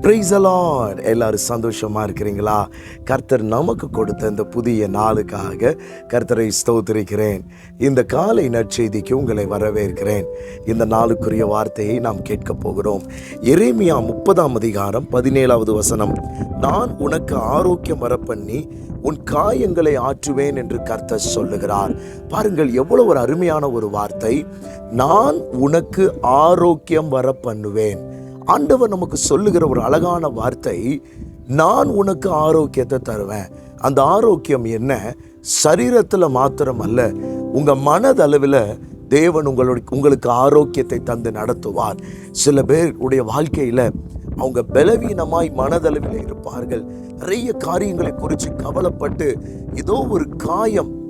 Praise the எல்லாரும் சந்தோஷமா இருக்கிறீங்களா? கர்த்தர் நமக்கு கொடுத்த இந்த புதிய நாளுக்காக கர்த்தரை ஸ்தோத்திருக்கிறேன். இந்த காலை நற்செய்திக்கு உங்களை வரவேற்கிறேன். இந்த நாளுக்குரிய வார்த்தையை நாம் கேட்கப் போகிறோம். எரேமியா முப்பதாம் அதிகாரம் பதினேழாவது வசனம். நான் உனக்கு ஆரோக்கியம் வரப்பண்ணி உன் காயங்களை ஆற்றுவேன் என்று கர்த்தர் சொல்லுகிறார். பாருங்கள் எவ்வளவு ஒரு அருமையான ஒரு வார்த்தை. நான் உனக்கு ஆரோக்கியம் வர பண்ணுவேன் ஆண்டவர் நமக்கு சொல்லுகிற ஒரு அழகான வார்த்தை நான் உனக்கு ஆரோக்கியத்தை தருவேன். அந்த ஆரோக்கியம் என்ன? சரீரத்தில் மாத்திரம் அல்ல உங்கள் மனதளவில் தேவன் உங்களுக்கு உங்களுக்கு ஆரோக்கியத்தை தந்து நடத்துவார். சில பேருடைய வாழ்க்கையில் அவங்க பலவீனமாய் மனதளவில் இருப்பார்கள். நிறைய காரியங்களை குறித்து கவலைப்பட்டு ஏதோ ஒரு காயம்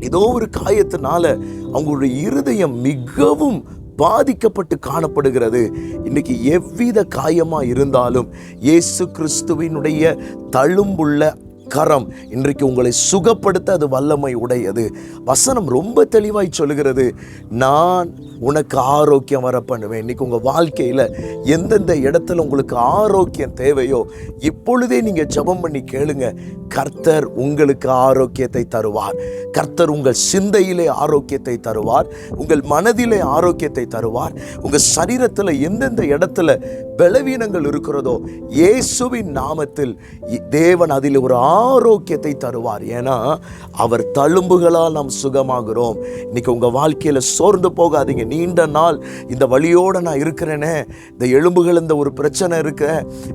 ஏதோ ஒரு காயத்தினால அவங்களுடைய இருதயம் மிகவும் பாதிக்கப்பட்டு காணப்படுகிறது. இன்னைக்கு எவ்வித காயமாக இருந்தாலும் இயேசு கிறிஸ்துவினுடைய தழும்புள்ள கரம். இன்றைக்கு உங்களை சுகப்படுத்த அது வல்லமை உடையது. வசனம் ரொம்ப தெளிவாய் சொல்லுகிறது. நான் உனக்கு ஆரோக்கியம் வர பண்ணுவேன் இன்னைக்கு உங்கள் வாழ்க்கையில் எந்தெந்த இடத்துல உங்களுக்கு ஆரோக்கியம் தேவையோ இப்பொழுதே நீங்கள் ஜெபம் பண்ணி கேளுங்க. கர்த்தர் உங்களுக்கு ஆரோக்கியத்தை தருவார். கர்த்தர் உங்கள் சிந்தையிலே ஆரோக்கியத்தை தருவார். உங்கள் மனதிலே ஆரோக்கியத்தை தருவார். உங்கள் சரீரத்தில் எந்தெந்த இடத்துல பலவீனங்கள் இருக்கிறதோ இயேசுவின் நாமத்தில் இ- தேவன் அதில் ஒரு ஆரோக்கியத்தை தருவார். ஏன்னா அவர் தழும்புகளால் நாம் சுகமாகிறோம். இன்னைக்கு உங்கள் வாழ்க்கையில் சோர்ந்து போகாதீங்க. நீண்ட நாள் இந்த வழியோடு நான் இருக்கிறேனே. இந்த எலும்புகள் இந்த ஒரு பிரச்சனை இருக்க.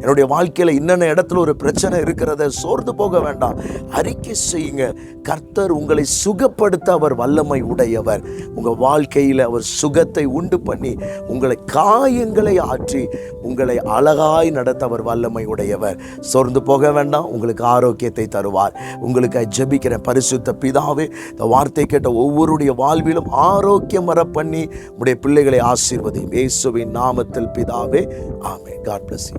என்னுடைய வாழ்க்கையில் இன்னென்ன இடத்துல ஒரு பிரச்சனை இருக்கிறத சோர்ந்து போக வேண்டாம். அறிக்கை செய்யுங்க. கர்த்தர் உங்களை சுகப்படுத்த அவர் வல்லமை உடையவர். உங்கள் வாழ்க்கையில் அவர் சுகத்தை உண்டு பண்ணி உங்களை காயங்களை ஆற்றி உங்களை அழகாய் நடத்த அவர் வல்லமை உடையவர். சோர்ந்து போக வேண்டாம். உங்களுக்கு ஆரோக்கியத்தை தருவார். உங்களுக்கு ஜபிக்கிற பரிசுத்த பிதாவே இந்த வார்த்தை கேட்ட ஒவ்வொருடைய வாழ்விலும் ஆரோக்கியம் வர பண்ணி உடைய பிள்ளைகளை ஆசீர்வதி இயேசுவின் நாமத்தில் பிதாவே ஆமே காட் பிளஸ்